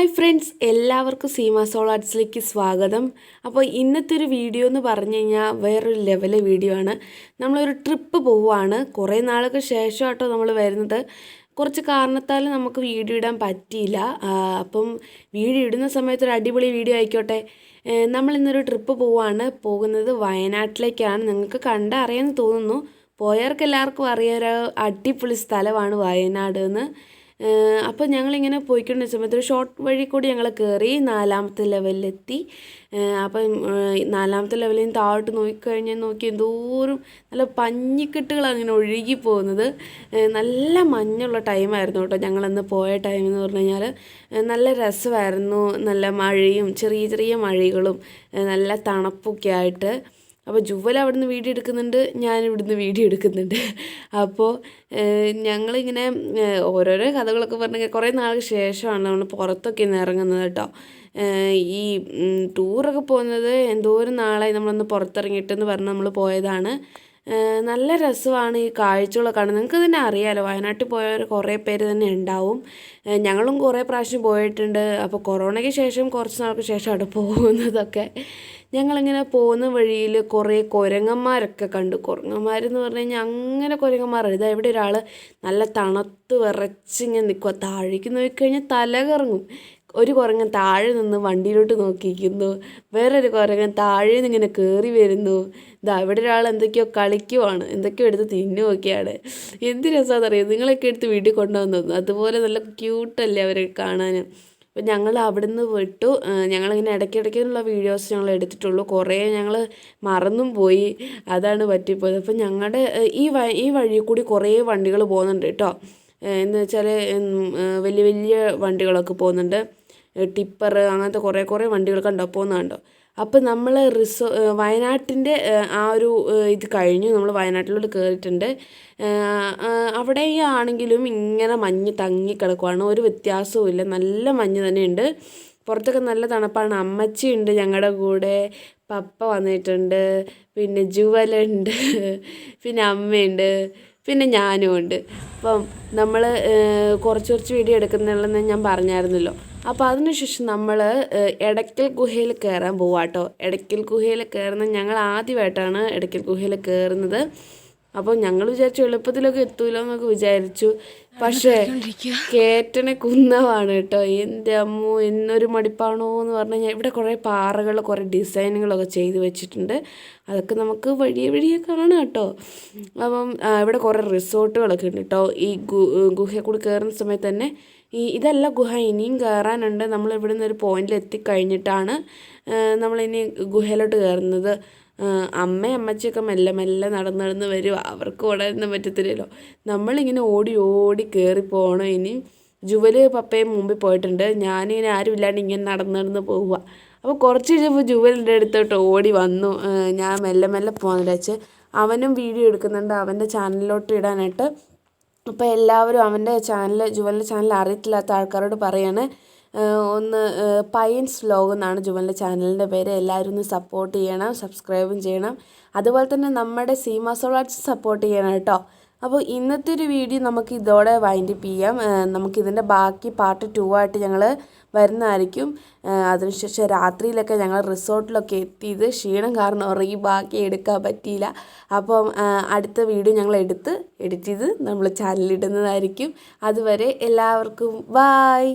Hi friends എല്ലാവർക്കും Seema soul ആർട്സിലേക്ക് സ്വാഗതം. അപ്പോൾ ഇന്നത്തെ ഒരു വീഡിയോ എന്ന് പറഞ്ഞു കഴിഞ്ഞാൽ വേറൊരു ലെവൽ വീഡിയോ ആണ്. നമ്മളൊരു ട്രിപ്പ് പോവുകയാണ് കുറേ നാൾക്ക് ശേഷമാട്ടോ നമ്മൾ വരുന്നത്. കുറച്ച് കാരണത്താൽ നമുക്ക് വീഡിയോ ഇടാൻ പറ്റിയില്ല. അപ്പം വീഡിയോ ഇടുന്ന സമയത്ത് ഒരു അടിപൊളി വീഡിയോ ആയിക്കോട്ടെ. നമ്മളിന്നൊരു ട്രിപ്പ് പോവുകയാണ് പോകുന്നത് വയനാട്ടിലേക്കാണ്. നിങ്ങൾക്ക് കണ്ടറിയാൻ തോന്നുന്നു. പോയവർക്ക് എല്ലാവർക്കും അറിയാൻ ഒരു അടിപൊളി സ്ഥലമാണ് വയനാട് എന്ന്. അപ്പോൾ ഞങ്ങളിങ്ങനെ പോയിക്കൊണ്ടിരുന്ന സമയത്ത് ഒരു ഷോർട്ട് വഴി കൂടി ഞങ്ങൾ കയറി നാലാമത്തെ ലെവലിലെത്തി. അപ്പം നാലാമത്തെ ലെവലിൽ നിന്ന് താഴോട്ട് നോക്കിക്കഴിഞ്ഞാൽ നോക്കി എന്തോരം നല്ല പഞ്ഞിക്കെട്ടുകളാണ് ഇങ്ങനെ ഒഴുകി പോകുന്നത്. നല്ല മഞ്ഞുള്ള ടൈമായിരുന്നു കേട്ടോ ഞങ്ങളന്ന് പോയ ടൈം എന്ന് പറഞ്ഞു കഴിഞ്ഞാൽ നല്ല രസമായിരുന്നു. നല്ല മഴയും ചെറിയ ചെറിയ മഴകളും. നല്ല തണുപ്പൊക്കെ ആയിട്ട്. അപ്പോൾ ജുവൽ അവിടുന്ന് വീഡിയോ എടുക്കുന്നുണ്ട് ഞാൻ ഇവിടുന്ന് വീഡിയോ എടുക്കുന്നുണ്ട്. അപ്പോൾ ഞങ്ങളിങ്ങനെ ഓരോരോ കഥകളൊക്കെ പറഞ്ഞ് കുറേ നാൾക്ക് ശേഷമാണ് നമ്മൾ പുറത്തൊക്കെ ഇന്ന് ഇറങ്ങുന്നത് കേട്ടോ. ഈ ടൂറൊക്കെ പോകുന്നത് എന്തോരം നാളായി നമ്മളൊന്ന് പുറത്തിറങ്ങിയിട്ടെന്ന് പറഞ്ഞ് നമ്മൾ പോയതാണ്. നല്ല രസമാണ് ഈ കാഴ്ചകളൊക്കെ കാണുന്നത് നിങ്ങൾക്ക് തന്നെ അറിയാമല്ലോ വയനാട്ടിൽ പോയവർ കുറേ പേര് തന്നെ ഉണ്ടാവും. ഞങ്ങളും കുറേ പ്രാവശ്യം പോയിട്ടുണ്ട്. അപ്പോൾ കൊറോണയ്ക്ക് ശേഷം കുറച്ച് നാൾക്ക് ശേഷമാണ് പോകുന്നതൊക്കെ. ഞങ്ങളിങ്ങനെ പോകുന്ന വഴിയിൽ കുറേ കുരങ്ങന്മാരൊക്കെ കണ്ടു. കുരങ്ങന്മാരെന്ന് പറഞ്ഞു കഴിഞ്ഞാൽ അങ്ങനെ കുരങ്ങന്മാരാണ്. ഇതാ ഇവിടെ ഒരാൾ നല്ല തണുത്ത് വിറച്ചിങ്ങനെ നിൽക്കുക താഴേക്ക് നോക്കിക്കഴിഞ്ഞാൽ തല കറങ്ങും ഒരു കുരങ്ങൻ താഴെ നിന്ന് വണ്ടിയിലോട്ട് നോക്കിയിരിക്കുന്നു. വേറൊരു കുരങ്ങൻ താഴെ നിന്ന് ഇങ്ങനെ കയറി വരുന്നു. ഇതാ ഇവിടെ ഒരാൾ എന്തൊക്കെയോ കളിക്കുവാണ്. എന്തൊക്കെയോ എടുത്ത് തിന്നുമൊക്കെയാണ് എന്ത് രസമാണെന്നറിയാം നിങ്ങളൊക്കെ എടുത്ത് വീട്ടിൽ കൊണ്ടുവന്നു അതുപോലെ നല്ല ക്യൂട്ടല്ലേ അവരെ കാണാൻ അപ്പം ഞങ്ങൾ അവിടുന്ന് വിട്ടു. ഞങ്ങളിങ്ങനെ ഇടയ്ക്കിടയ്ക്കുള്ള വീഡിയോസ് ഞങ്ങൾ എടുത്തിട്ടുള്ളൂ. കുറേ ഞങ്ങൾ മറന്നും പോയി. അതാണ് പറ്റിപ്പോയത്. അപ്പം ഞങ്ങളുടെ ഈ ഈ വഴി കൂടി കുറേ വണ്ടികൾ പോകുന്നുണ്ട് കേട്ടോ. എന്ന് വെച്ചാൽ വലിയ വലിയ വണ്ടികളൊക്കെ പോകുന്നുണ്ട്. ടിപ്പർ അങ്ങനത്തെ കുറേ കുറേ വണ്ടികൾ കണ്ടോ? പോകുന്നുണ്ടോ അപ്പം നമ്മൾ റിസോ വയനാട്ടിന്റെ ആ ഒരു ഇത് കഴിഞ്ഞു. നമ്മൾ വയനാട്ടിലോട്ട് കയറിയിട്ടുണ്ട് അവിടെ ആണെങ്കിലും ഇങ്ങനെ മഞ്ഞ് തങ്ങി കിടക്കുവാണ്. ഒരു വ്യത്യാസവും ഇല്ല. നല്ല മഞ്ഞ് തന്നെയുണ്ട് പുറത്തൊക്കെ നല്ല തണുപ്പാണ്. അമ്മച്ചി ഉണ്ട് ഞങ്ങളുടെ കൂടെ. പപ്പ വന്നിട്ടുണ്ട്. പിന്നെ ജുവലുണ്ട് പിന്നെ അമ്മയുണ്ട്. പിന്നെ ഞാനും ഉണ്ട്. അപ്പം നമ്മൾ കുറച്ച് കുറച്ച് വീഡിയോ എടുക്കുന്നുള്ളതെന്ന് ഞാൻ പറഞ്ഞായിരുന്നല്ലോ. അപ്പോൾ അതിനുശേഷം നമ്മൾ എടയ്ക്കൽ ഗുഹയിൽ കയറാൻ പോവാം കേട്ടോ എടയ്ക്കൽ ഗുഹയിൽ കയറുന്ന ഞങ്ങൾ ആദ്യമായിട്ടാണ് എടയ്ക്കൽ ഗുഹയിൽ കയറുന്നത് അപ്പോൾ ഞങ്ങൾ വിചാരിച്ചു എളുപ്പത്തിലൊക്കെ എത്തൂലോ എന്നൊക്കെ വിചാരിച്ചു. പക്ഷേ കേറ്റണ കുന്നമാണ് കേട്ടോ. എന്റെ അമ്മു എന്നൊരു മടിപ്പാണോ എന്ന് പറഞ്ഞു കഴിഞ്ഞാൽ ഇവിടെ കുറേ പാറകൾ കുറേ ഡിസൈനുകളൊക്കെ ചെയ്ത് വെച്ചിട്ടുണ്ട്. അതൊക്കെ നമുക്ക് വഴിയെ വഴിയെ കാണാം കേട്ടോ. അപ്പം ഇവിടെ കുറേ റിസോർട്ടുകളൊക്കെ ഉണ്ട് കേട്ടോ. ഈ ഗു കൂടി കയറുന്ന സമയത്ത് തന്നെ ഈ ഇതല്ല ഗുഹ. ഇനിയും കയറാനുണ്ട്. നമ്മൾ ഇവിടെ നിന്ന് ഒരു പോയിന്റിൽ എത്തിക്കഴിഞ്ഞിട്ടാണ് നമ്മളിനി ഗുഹയിലോട്ട് കയറുന്നത്. അമ്മ അമ്മച്ചിയൊക്കെ മെല്ലെ മെല്ലെ നടന്ന് നടന്ന് വരും. അവർക്ക് ഓടാനൊന്നും പറ്റത്തില്ലല്ലോ. നമ്മളിങ്ങനെ ഓടി ഓടി കയറി പോകണം ഇനി ജുവൽ പപ്പയും മുമ്പിൽ പോയിട്ടുണ്ട്. ഞാനിങ്ങനെ ആരും ഇല്ലാണ്ട് ഇങ്ങനെ നടന്ന് നടന്ന് പോവുക അപ്പോൾ കുറച്ച് കഴിഞ്ഞപ്പോൾ ജുവലിന്റെ അടുത്തോട്ട് ഓടി വന്നു. ഞാൻ മെല്ലെ മെല്ലെ പോകാൻ വെച്ച് അവനും വീഡിയോ എടുക്കുന്നുണ്ട്. അവന്റെ ചാനലിലോട്ട് ഇടാനായിട്ട്. അപ്പോൾ എല്ലാവരും അവന്റെ ചാനൽ ജുവലിന്റെ ചാനൽ അറിയത്തില്ലാത്ത ആൾക്കാരോട് പറയാണ്. ഒന്ന് പൈൻസ് വ്ലോഗ് എന്നാണ് ജുവലിന്റെ ചാനലിന്റെ പേര്. എല്ലാവരും ഒന്ന് സപ്പോർട്ട് ചെയ്യണം സബ്സ്ക്രൈബും ചെയ്യണം. അതുപോലെ തന്നെ നമ്മുടെ സീമ സോളാർട്സ് സപ്പോർട്ട് ചെയ്യണം കേട്ടോ. അപ്പോൾ ഇന്നത്തെ ഒരു വീഡിയോ നമുക്ക് ഇതോടെ വൈൻഡപ്പ് ചെയ്യാം. നമുക്കിതിന്റെ ബാക്കി പാർട്ട് ടു ആയിട്ട് ഞങ്ങൾ വരുന്നതായിരിക്കും. അതിനുശേഷം രാത്രിയിലൊക്കെ ഞങ്ങൾ റിസോർട്ടിലൊക്കെ എത്തിയത് ക്ഷീണം കാരണം ഉറങ്ങി ബാക്കി എടുക്കാൻ പറ്റിയില്ല. അപ്പം അടുത്ത വീഡിയോ ഞങ്ങൾ എടുത്ത് എഡിറ്റ് ചെയ്ത് നമ്മൾ ചാനലിടുന്നതായിരിക്കും അതുവരെ എല്ലാവർക്കും ബായ്